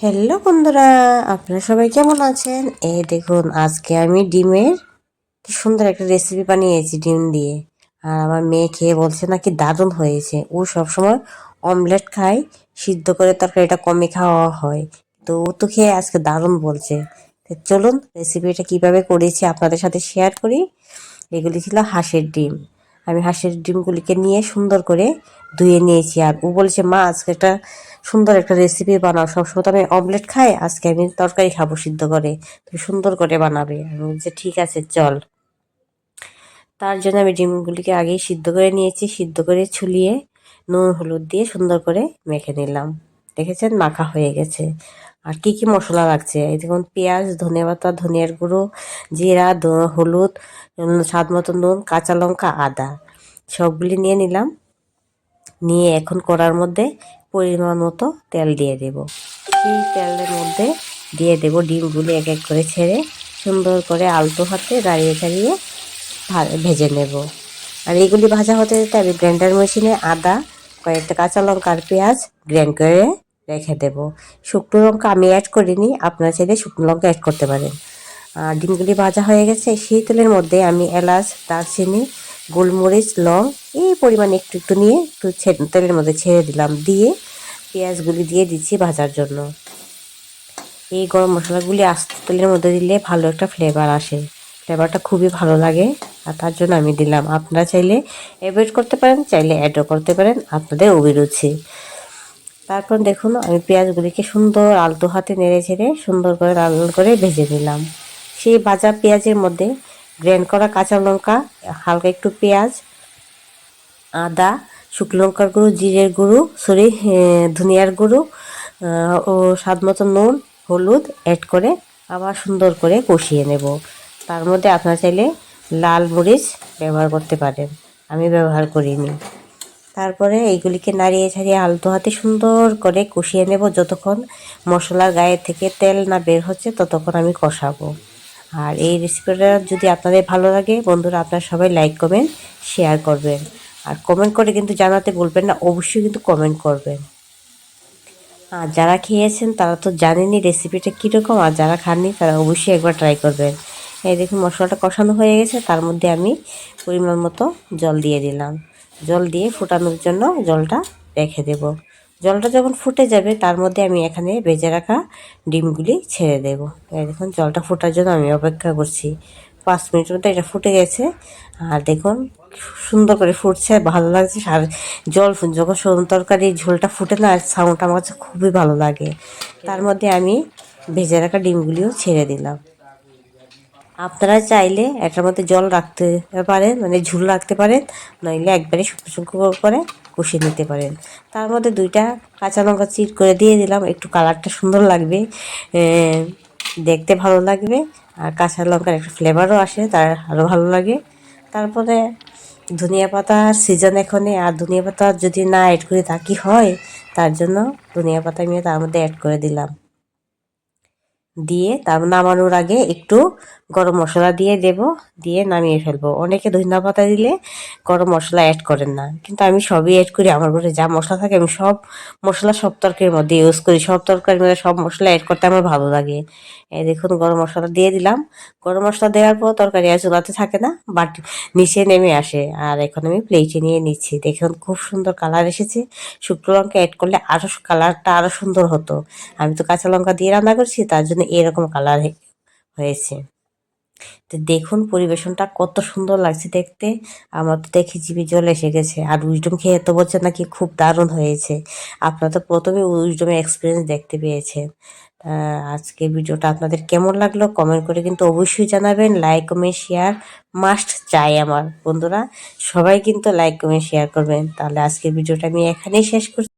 Hello বন্ধুরা, আপনারা সবাই কেমন আছেন? এই দেখুন, আজকে আমি ডিমের কি সুন্দর একটা রেসিপি বানিয়েছি ডিম দিয়ে। আর আমার মেয়ে খেয়ে বলছে নাকি দারুণ হয়েছে। ও সবসময় অমলেট খায়, সিদ্ধ করে তরকারিটা কমে খাওয়া হয়। তো ও তো খেয়ে আজকে দারুণ বলছে। তো চলুন রেসিপিটা কীভাবে করেছি আপনাদের সাথে শেয়ার করি। এগুলি ছিল হাঁসের ডিম। আমি হাঁসের ডিমগুলিকে নিয়ে সুন্দর করে ধুয়ে নিয়েছি। আর ও বলছে, মা, আজকে একটা সুন্দর একটা রেসিপি বানাও। সবসময় তো আমি অমলেট খাই, আজকে আমি তরকারি খাব সিদ্ধ করে। তুমি সুন্দর করে বানাবে। আমি বলছি, ঠিক আছে, চল। তার জন্য আমি ডিমগুলিকে আগেই সিদ্ধ করে নিয়েছি। সিদ্ধ করে ছুলিয়ে নুন, হলুদ দিয়ে সুন্দর করে মেখে নিলাম। দেখেছেন? মাখা হয়ে গেছে। আর কি কি মশলা লাগছে? এই দেখুন, পেঁয়াজ, ধনে পাতা, ধনিয়ার গুঁড়ো, জিরা হলুদ স্বাদ মতো নুন, কাঁচা লঙ্কা, আদা। সবগুলি নিয়ে নিলাম। নিয়ে এখন করার মধ্যে পরিমাণ মতো তেল দিয়ে দেব। সেই তেলের মধ্যে দিয়ে দেব ডিমগুলি এক এক করে ছেড়ে সুন্দর করে আলতো হাতে দাঁড়িয়ে দাঁড়িয়ে ভেজে নেব। আর এগুলি ভাজা হতে যেতে আমি গ্রাইন্ডার মেশিনে আদা কয়েকটা কাঁচা লঙ্কা আর পেঁয়াজ গ্রাইন্ড করে রেখে দেব। শুকনো লঙ্কা আমি অ্যাড করিনি, আপনারা চাইলে শুকনো লঙ্কা অ্যাড করতে পারেন। আর ডিমগুলি ভাজা হয়ে গেছে, সেই তেলের মধ্যে আমি এলাচ, দারচিনি, গোলমরিচ, লং এই পরিমাণে একটু একটু নিয়ে একটু তেলের মধ্যে ছেড়ে দিলাম। দিয়ে পেঁয়াজগুলি দিয়ে দিচ্ছি ভাজার জন্য। এই গরম মশলাগুলি আস্তে তেলের মধ্যে দিলে ভালো একটা ফ্লেভার আসে। ফ্লেভারটা খুবই ভালো লাগে। আর তার জন্য আমি দিলাম, আপনারা চাইলে অ্যাভয়েড করতে পারেন, চাইলে অ্যাডও করতে পারেন, আপনাদের অভিরুচি। তারপর দেখুন, আমি পেঁয়াজগুলিকে সুন্দর আলতো হাতে নেড়ে ছেড়ে সুন্দর করে লাল করে ভেজে নিলাম। সেই ভাজা পেঁয়াজের মধ্যে গ্র্যান্ড করা কাঁচা লঙ্কা, হালকা একটু পেঁয়াজ, আদা, শুকনো লঙ্কার গুঁড়ো, জিরের গুঁড়ো, সরি ধনিয়ার গুঁড়ো ও স্বাদ মতো নুন, হলুদ অ্যাড করে আবার সুন্দর করে কষিয়ে নেব। তার মধ্যে আপনারা চাইলে লাল মরিচ ব্যবহার করতে পারেন। আমি ব্যবহার করিনি। তারপরে এইগুলিকে নাড়িয়ে ছাড়িয়ে আলতো হাতে সুন্দর করে কষিয়ে নেব। যতক্ষণ মশলার গায়ে থেকে তেল না বের হচ্ছে, ততক্ষণ আমি কষাবো। আর এই রেসিপিটা যদি আপনাদের ভালো লাগে, বন্ধুরা আপনারা সবাই লাইক করবেন শেয়ার করবেন। আর কমেন্ট করে কিন্তু জানাতে বলবেন না, অবশ্যই কিন্তু কমেন্ট করবেন। আর যারা খেয়েছেন, তারা তো জানেনই রেসিপিটা কীরকম, আর যারা খাননি, তারা অবশ্যই একবার ট্রাই করবেন। এই দেখুন, মশলাটা কষানো হয়ে গেছে। তার মধ্যে আমি পরিমাণ মতো জল দিয়ে দিলাম। জল দিয়ে ফোটানোর জন্য জলটা রেখে দেব। জলটা যখন ফুটে যাবে, তার মধ্যে আমি এখানে ভেজে রাখা ডিমগুলি ছেড়ে দেব। এই দেখুন, জলটা ফোটার জন্য আমি অপেক্ষা করছি। পাঁচ মিনিটের মধ্যে এটা ফুটে গেছে। আর দেখুন, সুন্দর করে ফুটছে, ভালো লাগছে। আর জল, যখন সরুন তরকারির ঝোলটা ফুটে না সাউন্ডটা আমার কাছে খুবই ভালো লাগে। তার মধ্যে আমি ভেজে রাখা ডিমগুলিও ছেড়ে দিলাম। আপনারা চাইলে এটার মধ্যে জল রাখতে পারেন মানে ঝুল রাখতে পারেন, নইলে একবারে শুকনো শুকনো করে কষিয়ে নিতে পারেন। তার মধ্যে দুইটা কাঁচা লঙ্কা চিট করে দিয়ে দিলাম, একটু কালারটা সুন্দর লাগবে দেখতে ভালো লাগবে, আর কাঁচা লঙ্কার একটা ফ্লেভারও আসে, তার আরও ভালো লাগে। তারপরে ধনিয়া পাতার সিজন এখনে আর ধনিয়া পাতা যদি না অ্যাড করে থাকি হয়, তার জন্য ধনিয়া পাতা আমি তার মধ্যে অ্যাড করে দিলাম। দিয়ে তার নামানোর আগে একটু গরম মশলা দিয়ে দেব, দিয়ে নামিয়ে ফেলব। অনেকে ধনিয়া পাতা দিলে গরম মশলা অ্যাড করেন না। কিন্তু আমি সবই অ্যাড করি, আমার ঘরে যা মশলা থাকে আমি সব মশলা সব তরকারির মধ্যে ইউজ করি। সব তরকারির মধ্যে সব মশলা অ্যাড করতে আমার ভালো লাগে। এই দেখুন, গরম মশলা দিয়ে দিলাম। গরম মশলা দেওয়ার পর তরকারি আর চুলাতে থাকে না বাট নিচে নেমে আসে। আর এখন আমি প্লেটে নিয়ে নিচ্ছি। দেখুন, খুব সুন্দর কালার এসেছে। শুকনো লঙ্কা অ্যাড করলে আরও কালারটা আরও সুন্দর হতো। আমি তো কাঁচা লঙ্কা দিয়ে রান্না করছি, তার জন্য এরকম কালার হয়েছে। তো দেখুন পরিবেশনটা কত সুন্দর লাগছে দেখতে। আমার তো দেখে জিভে জল এসে গেছে। আর উইজডম খেয়ে তো বলছে নাকি খুব দারুণ হয়েছে। আপনারা তো প্রথমে উইজডমের এক্সপিরিয়েন্স দেখতে পেয়েছেন। আজকে ভিডিওটা আপনাদের কেমন লাগল কমেন্ট করে কিন্তু অবশ্যই জানাবেন। লাইক কমেন্ট শেয়ার মাস্ট চাই আমার। বন্ধুরা, সবাই কিন্তু লাইক কমেন্ট শেয়ার করবেন। তাহলে আজকের ভিডিওটা আমি এখানেই শেষ করছি।